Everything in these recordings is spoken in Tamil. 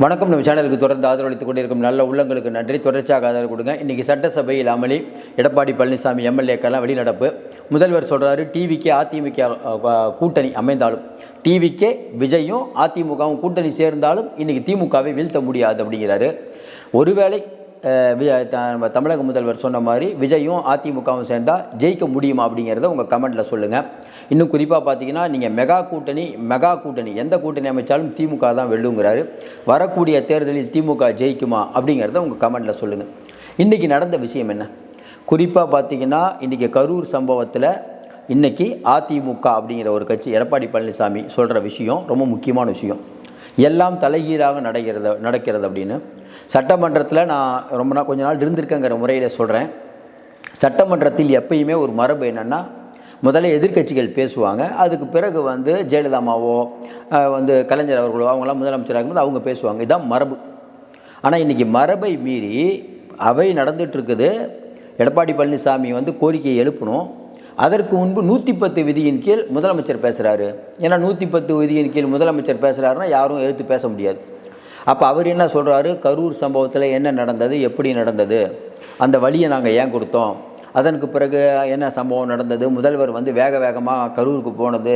வணக்கம். நம்ம சேனலுக்கு தொடர்ந்து ஆதரவளித்துக் கொண்டிருக்கும் நல்ல உள்ளங்களுக்கு நன்றி. தொடர்ச்சியாக ஆதரவு கொடுங்க. இன்றைக்கி சட்டசபையில் அமளி எடப்பாடி பழனிசாமி எம்எல்ஏக்கெல்லாம் வெளிநடப்பு. முதல்வர் சொல்கிறாரு டிவிக்கே அதிமுக கூட்டணி அமைந்தாலும் டிவிக்கே விஜயும் அதிமுகவும் கூட்டணி சேர்ந்தாலும் இன்றைக்கி திமுகவை வீழ்த்த முடியாது அப்படிங்கிறாரு. ஒருவேளை த- நம்ம தமிழக முதல்வர் சொன்ன மாதிரி விஜயும் அதிமுகவும் சேர்ந்தால் ஜெயிக்க முடியுமா அப்படிங்கிறத உங்கள் கமெண்ட்டில் சொல்லுங்கள் இன்னும் குறிப்பாக பார்த்தீங்கன்னா நீங்கள் மெகா கூட்டணி மெகா கூட்டணி எந்த கூட்டணி அமைச்சாலும் திமுக தான் வெல்லுங்கிறாரு. வரக்கூடிய தேர்தலில் திமுக ஜெயிக்குமா அப்படிங்கிறத உங்கள் கமெண்ட்டில் சொல்லுங்கள் இன்றைக்கி நடந்த விஷயம் என்ன? குறிப்பாக பார்த்தீங்கன்னா இன்றைக்கி கரூர் சம்பவத்தில் இன்றைக்கி அதிமுக அப்படிங்கிற ஒரு கட்சி எடப்பாடி பழனிசாமி சொல்கிற விஷயம் ரொம்ப முக்கியமான விஷயம். எல்லாம் தலைகீழாக நடக்கிறது நடக்கிறது அப்படின்னு. சட்டமன்றத்தில் நான் ரொம்ப நாள் கொஞ்ச நாள் இருந்திருக்கேங்கிற முறையில் சொல்கிறேன் சட்டமன்றத்தில் எப்பயுமே ஒரு மரபு என்னென்னா முதல்ல எதிர்க்கட்சிகள் பேசுவாங்க. அதுக்கு பிறகு வந்து ஜெயலலிதாமாவோ வந்து கலைஞர் அவர்களோ அவங்களாம் முதலமைச்சராக இருக்கும்போது அவங்க பேசுவாங்க. இதுதான் மரபு. ஆனால் இன்றைக்கி மரபை மீறி அவை நடந்துகிட்ருக்குது எடப்பாடி பழனிசாமி வந்து கோரிக்கையை எழுப்பணும். அதற்கு முன்பு நூற்றி பத்து விதியின் கீழ் முதலமைச்சர் பேசுகிறாரு ஏன்னா நூற்றி பத்து விதியின் கீழ் முதலமைச்சர் பேசுகிறாருன்னா யாரும் எழுத்து பேச முடியாது. அப்போ அவர் என்ன சொல்கிறாரு கரூர் சம்பவத்தில் என்ன நடந்தது? எப்படி நடந்தது? அந்த வழியை நாங்கள் ஏன் கொடுத்தோம்? அதனுக்கு பிறகு என்ன சம்பவம் நடந்தது? முதல்வர் வந்து வேக வேகமாக கரூருக்கு போனது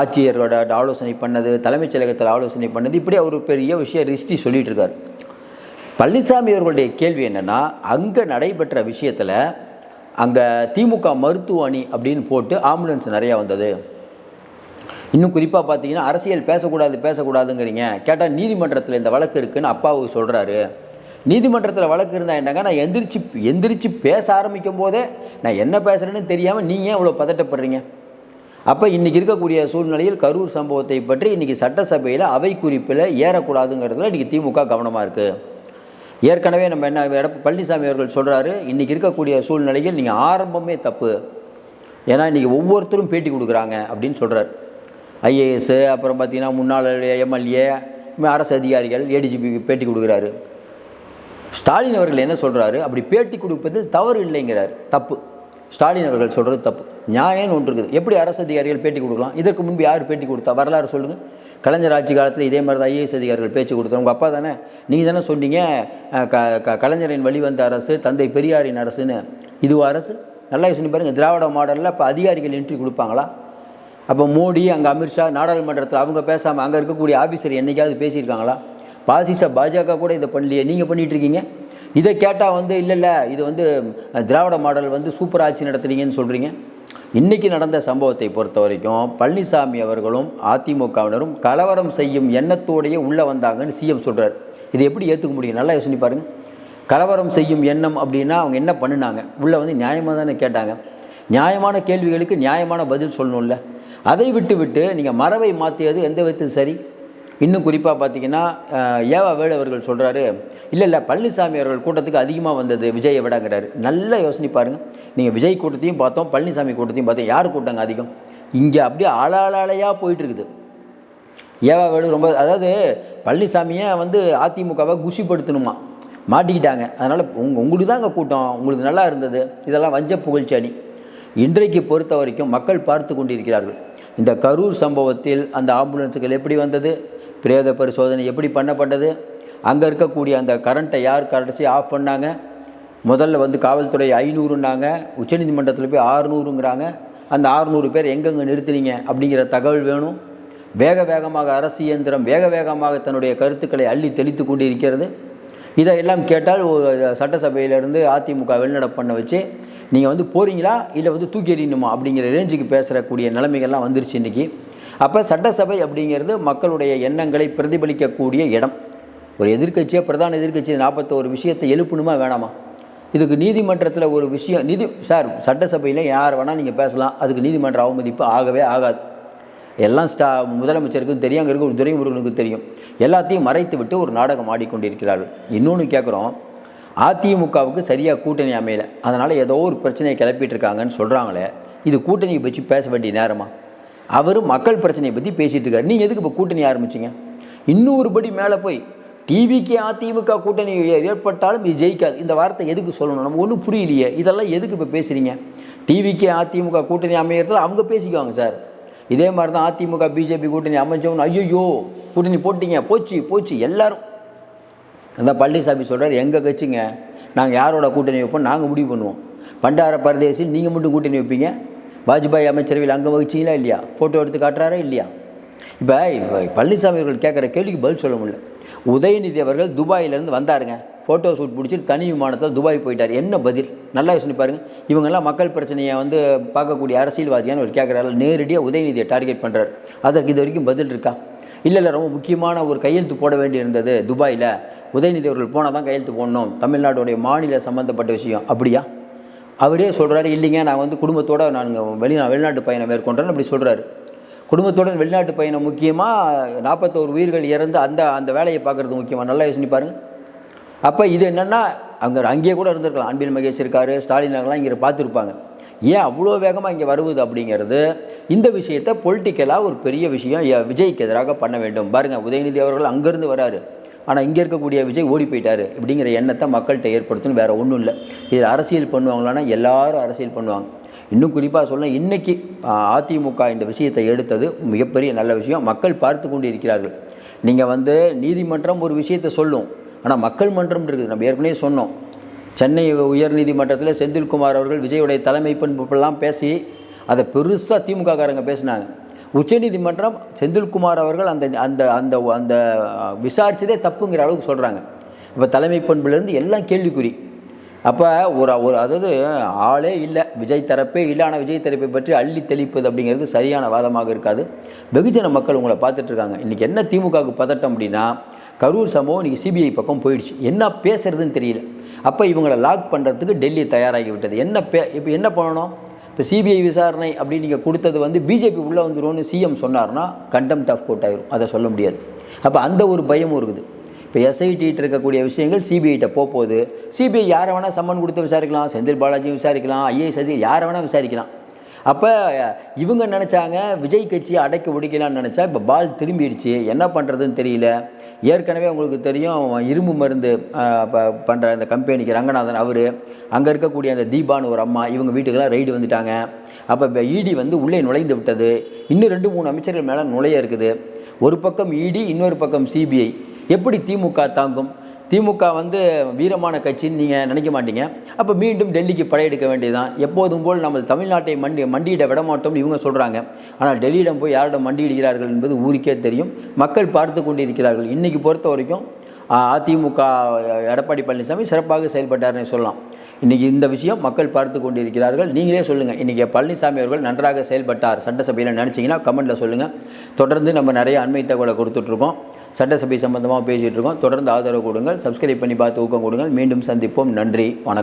ஆட்சியர்களோட ஆட்சியரோட ஆலோசனை பண்ணது தலைமைச் செயலகத்தில் ஆலோசனை பண்ணது. இப்படி அவர் பெரிய விஷயம் ரிஸ்டி சொல்லிகிட்டு இருக்கார் பழனிசாமி அவர்களுடைய கேள்வி என்னென்னா அங்கே நடைபெற்ற விஷயத்தில் அங்கே திமுக மருத்துவ அணி அப்படின்னு போட்டு ஆம்புலன்ஸ் நிறையா வந்தது. இன்னும் குறிப்பாக பார்த்தீங்கன்னா அரசியல் பேசக்கூடாது பேசக்கூடாதுங்கிறீங்க. கேட்டால் நீதிமன்றத்தில் இந்த வழக்கு இருக்குன்னு அப்பாவுக்கு சொல்கிறாரு நீதிமன்றத்தில் வழக்கு இருந்தால் என்னங்க? நான் எந்திரிச்சு எந்திரிச்சு பேச ஆரம்பிக்கும் போதே நான் என்ன பேசுகிறேன்னு தெரியாமல் நீங்கள் ஏன் இவ்வளோ பதட்டப்படுறீங்க? அப்போ இன்றைக்கி இருக்கக்கூடிய சூழ்நிலையில் கரூர் சம்பவத்தை பற்றி இன்றைக்கி சட்டசபையில் அவை குறிப்பில் ஏறக்கூடாதுங்கிறதுல இன்றைக்கி திமுக கவனமாக இருக்குது ஏற்கனவே நம்ம என்ன எடப்ப பழனிசாமி அவர்கள் சொல்கிறாரு இன்றைக்கி இருக்கக்கூடிய சூழ்நிலையில் நீங்கள் ஆரம்பமே தப்பு. ஏன்னா இன்றைக்கி ஒவ்வொருத்தரும் பேட்டி கொடுக்குறாங்க அப்படின்னு சொல்கிறார் ஐஏஎஸ் அப்புறம் பார்த்திங்கன்னா முன்னாள் எம்எல்ஏ அரசு அதிகாரிகள் ஏடிஜிபிக்கு பேட்டி கொடுக்குறாரு. ஸ்டாலின் அவர்கள் என்ன சொல்கிறாரு அப்படி பேட்டி கொடுப்பது தவறு இல்லைங்கிறார். தப்பு. ஸ்டாலின் அவர்கள் சொல்கிறது தப்பு. நியாயம்னு ஒன்று இருக்குது. எப்படி அரசு அதிகாரிகள் பேட்டி கொடுக்கலாம்? இதற்கு முன்பு யார் பேட்டி கொடுத்தா? வரலாறு சொல்லுங்கள் கலைஞர் ஆட்சி காலத்தில் இதே மாதிரி தான் ஐஏஎஸ் அதிகாரிகள் பேச்சு கொடுத்தாங்க. உங்கள் அப்பா தானே? நீங்கள் தானே சொன்னீங்க க க கலைஞரின் வழிவந்த அரசு தந்தை பெரியாரின் அரசுன்னு. இதுவா அரசு? நல்லா யோசனை பாருங்கள் திராவிட மாடலில் இப்போ அதிகாரிகள் என்ட்ரி கொடுப்பாங்களா? அப்போ மோடி அங்கே அமித்ஷா நாடாளுமன்றத்தில் அவங்க பேசாமல் அங்கே இருக்கக்கூடிய ஆஃபீஸர் என்னைக்காவது பேசியிருக்காங்களா? பாசிச பாஜக கூட இதை பண்ணலையே. நீங்கள் பண்ணிகிட்டு இருக்கீங்க இதை கேட்டால் வந்து இல்லை இல்லை இது வந்து திராவிட மாடல் வந்து சூப்பர் ஆட்சி நடத்துனீங்கன்னு சொல்கிறீங்க இன்றைக்கி நடந்த சம்பவத்தை பொறுத்த வரைக்கும் பழனிசாமி அவர்களும் அதிமுகவினரும் கலவரம் செய்யும் எண்ணத்தோடையே உள்ளே வந்தாங்கன்னு சிஎம் சொல்கிறார் இது எப்படி ஏற்றுக்க முடியும்? நல்லா யோசனை பாருங்கள் கலவரம் செய்யும் எண்ணம் அப்படின்னா அவங்க என்ன பண்ணினாங்க? உள்ளே வந்து நியாயமாக தானே கேட்டாங்க. நியாயமான கேள்விகளுக்கு நியாயமான பதில் சொல்லணும்ல. அதை விட்டு விட்டு நீங்கள் மரபை மாற்றியது எந்த விதத்தில் சரி? இன்னும் குறிப்பாக பார்த்தீங்கன்னா ஏவா வேலு அவர்கள் சொல்கிறாரு இல்லை இல்லை பழனிசாமி அவர்கள் கூட்டத்துக்கு அதிகமாக வந்தது விஜயை விடங்கிறாரு. நல்லா யோசனை பாருங்கள் நீங்கள் விஜய் கூட்டத்தையும் பார்த்தோம் பழனிசாமி கூட்டத்தையும் பார்த்தோம். யார் கூட்டங்க அதிகம்? இங்கே அப்படியே ஆளாளாலையாக போயிட்டு இருக்குது ஏவா வேலு ரொம்ப அதாவது பழனிசாமியை வந்து அதிமுகவை குஷிப்படுத்தணுமா? மாட்டிக்கிட்டாங்க. அதனால் உங்க உங்களுக்கு தாங்க கூட்டம். உங்களுக்கு நல்லா இருந்தது. இதெல்லாம் வஞ்ச புகழ்ச்சி அணி. இன்றைக்கு பொறுத்த வரைக்கும் மக்கள் பார்த்து கொண்டிருக்கிறார்கள். இந்த கரூர் சம்பவத்தில் அந்த ஆம்புலன்ஸுகள் எப்படி வந்தது? பிரேத பரிசோதனை எப்படி பண்ணப்பட்டது? அங்கே இருக்கக்கூடிய அந்த கரண்ட்டை யார் கடைசி ஆஃப் பண்ணாங்க? முதல்ல வந்து காவல்துறை ஐநூறுன்னாங்க உச்சநீதிமன்றத்தில் போய் ஆறுநூறுங்கிறாங்க. அந்த ஆறுநூறு பேர் எங்கெங்கே நிறுத்துனீங்க அப்படிங்கிற தகவல் வேணும். வேக வேகமாக அரசு இயந்திரம் வேக வேகமாக தன்னுடைய கருத்துக்களை அள்ளி தெளித்து கொண்டு இருக்கிறது இதையெல்லாம் கேட்டால் சட்டசபையிலேருந்து அதிமுக வெளிநட பண்ண வச்சு நீங்கள் வந்து போகிறீங்களா இல்லை வந்து தூக்கி எறியணுமா? அப்படிங்கிற ரேஞ்சுக்கு பேசுகிறக்கூடிய நிலைமைகள்லாம் வந்துருச்சு இன்றைக்கி அப்போ சட்டசபை அப்படிங்கிறது மக்களுடைய எண்ணங்களை பிரதிபலிக்கக்கூடிய இடம். ஒரு எதிர்கட்சியாக பிரதான எதிர்கட்சி நாற்பத்தோரு விஷயத்தை எழுப்பணுமா வேணாமா? இதுக்கு நீதிமன்றத்தில் ஒரு விஷயம் நீதி சார் சட்டசபையில் யார் வேணால் நீங்கள் பேசலாம். அதுக்கு நீதிமன்ற அவமதிப்பு ஆகவே ஆகாது. எல்லாம் ஸ்டா முதலமைச்சருக்கும் தெரியும் அங்கே இருக்க ஒரு துறைமுருகனுக்கும் தெரியும். எல்லாத்தையும் மறைத்து விட்டு ஒரு நாடகம் ஆடிக்கொண்டிருக்கிறார்கள். இன்னொன்று கேட்குறோம் அதிமுகவுக்கு சரியாக கூட்டணி அமையலை. அதனால் ஏதோ ஒரு பிரச்சனையை கிளப்பிட்டு இருக்காங்கன்னு சொல்கிறாங்களே இது கூட்டணியை பற்றி பேச வேண்டிய நேரமா? அவர் மக்கள் பிரச்சனையை பற்றி பேசிகிட்டு இருக்காரு. நீங்கள் எதுக்கு இப்போ கூட்டணி ஆரம்பிச்சிங்க? இன்னொரு படி மேலே போய் டிவிக்கு அதிமுக கூட்டணி ஏற்பட்டாலும் இது ஜெயிக்காது. இந்த வார்த்தை எதுக்கு சொல்லணும்? நம்ம ஒன்றும் புரியலையே. இதெல்லாம் எதுக்கு இப்போ பேசுகிறீங்க டிவிக்கு அதிமுக கூட்டணி அமையறதுல அவங்க பேசிக்குவாங்க சார். இதே மாதிரி தான் அதிமுக பிஜேபி கூட்டணி அமைச்சவங்க ஐயோ கூட்டணி போட்டிங்க. போச்சு போச்சு எல்லாரும். அந்த பழனிசாமி சொல்கிறார் எங்கள் கட்சிங்க? நாங்கள் யாரோட கூட்டணி வைப்போம் நாங்கள் முடிவு பண்ணுவோம். பண்டார பரதேசி நீங்கள் மட்டும் கூட்டணி வைப்பீங்க. வாஜ்பாய் அமைச்சரவையில் அங்கே வகிச்சிங்களா இல்லையா? ஃபோட்டோ எடுத்து காட்டுறாரா இல்லையா? இப்போ பழனிசாமி அவர்கள் கேட்குற கேள்விக்கு பதில் சொல்ல முடியல. உதயநிதி அவர்கள் துபாயிலேருந்து வந்தாருங்க. ஃபோட்டோ ஷூட் பிடிச்சிட்டு தனி விமானத்தில் துபாய் போயிட்டார். என்ன பதில்? நல்லா யோசனை பாருங்க. இவங்கெல்லாம் மக்கள் பிரச்சனையை வந்து பார்க்கக்கூடிய அரசியல்வாதியான்னு ஒரு கேட்குறாரு. நேரடியாக உதயநிதியை டார்கெட் பண்ணுறாரு அதற்கு இது வரைக்கும் பதில் இருக்கா? இல்லை இல்லை ரொம்ப முக்கியமான ஒரு கையெழுத்து போட வேண்டியிருந்தது துபாயில். உதயநிதி அவர்கள் போனால் தான் கையெழுத்து போடணும். தமிழ்நாட்டுடைய மாநில சம்மந்தப்பட்ட விஷயம். அப்படியா? அவரே சொல்கிறாரு இல்லைங்க நான் வந்து குடும்பத்தோடு நான் வெளிநா வெளிநாட்டு பயணம் மேற்கொண்டேன்னு அப்படி சொல்கிறாரு குடும்பத்துடன் வெளிநாட்டு பயணம் முக்கியமாக நாற்பத்தோரு உயிர்கள் இறந்து அந்த அந்த வேலையை பார்க்குறது முக்கியமாக நல்லா யோசனை பாருங்கள் அப்போ இது என்னென்னா அங்கே அங்கேயே கூட இருந்திருக்கலாம். அன்பில் மகேஷ் இருக்கார் ஸ்டாலின் அவங்களாம் இங்கே பார்த்துருப்பாங்க. ஏன் அவ்வளோ வேகமாக இங்கே வருவது அப்படிங்கிறது? இந்த விஷயத்தை பொலிட்டிக்கலாக ஒரு பெரிய விஷயம் விஜய்க்கு எதிராக பண்ண வேண்டும். பாருங்கள் உதயநிதி அவர்கள் அங்கேருந்து வராரு. ஆனால் இங்கே இருக்கக்கூடிய விஜய் ஓடி போயிட்டார் அப்படிங்கிற எண்ணத்தை மக்கள்கிட்ட ஏற்படுத்தணும் வேறு ஒன்றும் இல்லை. இது அரசியல் பண்ணுவாங்களான்னா எல்லாரும் அரசியல் பண்ணுவாங்க. இன்னும் குறிப்பாக சொல்ல இன்றைக்கி அதிமுக இந்த விஷயத்தை எடுத்தது மிகப்பெரிய நல்ல விஷயம். மக்கள் பார்த்து கொண்டு இருக்கிறார்கள் நீங்கள் வந்து நீதிமன்றம் ஒரு விஷயத்தை சொல்லும். ஆனால் மக்கள் மன்றம் இருக்குது. நம்ம ஏற்கனவே சொன்னோம். சென்னை உயர்நீதிமன்றத்தில் செந்தில்குமார் அவர்கள் விஜயுடைய தலைமை பண்புலாம் பேசி அதை பெருசாக திமுக காரங்க பேசினாங்க. உச்சநீதிமன்றம் செந்தில்குமார் அவர்கள் அந்த அந்த அந்த அந்த விசாரித்ததே தப்புங்கிற அளவுக்கு சொல்கிறாங்க இப்போ தலைமை பண்புலேருந்து எல்லாம் கேள்விக்குறி. அப்போ ஒரு ஒரு அதாவது ஆளே இல்லை விஜய் தரப்பே இல்லை ஆனால் விஜய் தரப்பை பற்றி அள்ளி தெளிப்பது அப்படிங்கிறது சரியான வாதமாக இருக்காது. வெகுஜன மக்கள் உங்களை பார்த்துட்ருக்காங்க இன்றைக்கி என்ன திமுகவுக்கு பதட்டம் அப்படின்னா கரூர் சம்பவம் இன்றைக்கி சிபிஐ பக்கம் போயிடுச்சு. என்ன பேசுறதுன்னு தெரியல. அப்போ இவங்களை லாக் பண்ணுறதுக்கு டெல்லி தயாராகி விட்டது. என்ன பே இப்போ என்ன பண்ணணும்? இப்போ சிபிஐ விசாரணை அப்படின்னு நீங்கள் கொடுத்தது வந்து பிஜேபி உள்ளே வந்துரும்னு சிஎம் சொன்னார்னா கண்டெம்ட் ஆஃப் கோர்ட் ஆயிரும். அதை சொல்ல முடியாது. அப்போ அந்த ஒரு பயமும் இருக்குது. இப்போ எஸ்ஐடிட்டு இருக்கக்கூடிய விஷயங்கள் சிபிஐட்ட போகுது சிபிஐ யாரை வேணால் சம்மன் கொடுத்து விசாரிக்கலாம் செந்தில் பாலாஜியும் விசாரிக்கலாம் ஐஏஎஸ் அதிகாரி யாரை வேணால் விசாரிக்கலாம். அப்போ இவங்க நினச்சாங்க விஜய் கட்சியை அடக்கி ஒடிக்கலாம்னு நினச்சா இப்போ பால் திரும்பிடுச்சு. என்ன பண்ணுறதுன்னு தெரியல. ஏற்கனவே உங்களுக்கு தெரியும் இரும்பு மருந்து பண்ணுற அந்த கம்பெனிக்கு ரங்கநாதன் அவர். அங்கே இருக்கக்கூடிய அந்த தீபான்னு ஒரு அம்மா இவங்க வீட்டுக்கெல்லாம் ரைடு வந்துட்டாங்க. அப்போ இப்போ இடி வந்து உள்ளே நுழைந்து விட்டது. இன்னும் ரெண்டு மூணு அமைச்சர்கள் மேலே நுழைய இருக்குது. ஒரு பக்கம் இடி இன்னொரு பக்கம் சிபிஐ. எப்படி திமுக தாங்கும்? திமுக வந்து வீரமான கட்சின்னு நீங்கள் நினைக்க மாட்டீங்க. அப்போ மீண்டும் டெல்லிக்கு படையெடுக்க வேண்டியதுதான். எப்போதும் போல் நம்ம தமிழ்நாட்டை மண்டி மண்டியிட விட மாட்டோம்னு இவங்க சொல்கிறாங்க ஆனால் டெல்லியிடம் போய் யாரிடம் மண்டியிடுகிறார்கள் என்பது ஊருக்கே தெரியும். மக்கள் பார்த்து கொண்டு இருக்கிறார்கள் இன்றைக்கி பொறுத்த வரைக்கும் அதிமுக எடப்பாடி பழனிசாமி சிறப்பாக செயல்பட்டார்னு சொல்லலாம். இன்றைக்கி இந்த விஷயம் மக்கள் பார்த்து கொண்டு இருக்கிறார்கள் நீங்களே சொல்லுங்கள் இன்றைக்கி பழனிசாமி அவர்கள் நன்றாக செயல்பட்டார். சட்டசபையில் நினச்சிங்கன்னா கமெண்ட்டில் சொல்லுங்கள் தொடர்ந்து நம்ம நிறைய அண்மை தகவலை கொடுத்துட்ருக்கோம் சட்டசபை சம்பந்தமாக பேசிகிட்டு இருக்கோம். தொடர்ந்து ஆதரவு கொடுங்கள். சப்ஸ்கிரைப் பண்ணி பார்த்து ஊக்கம் கொடுங்கள். மீண்டும் சந்திப்போம். நன்றி. வணக்கம்.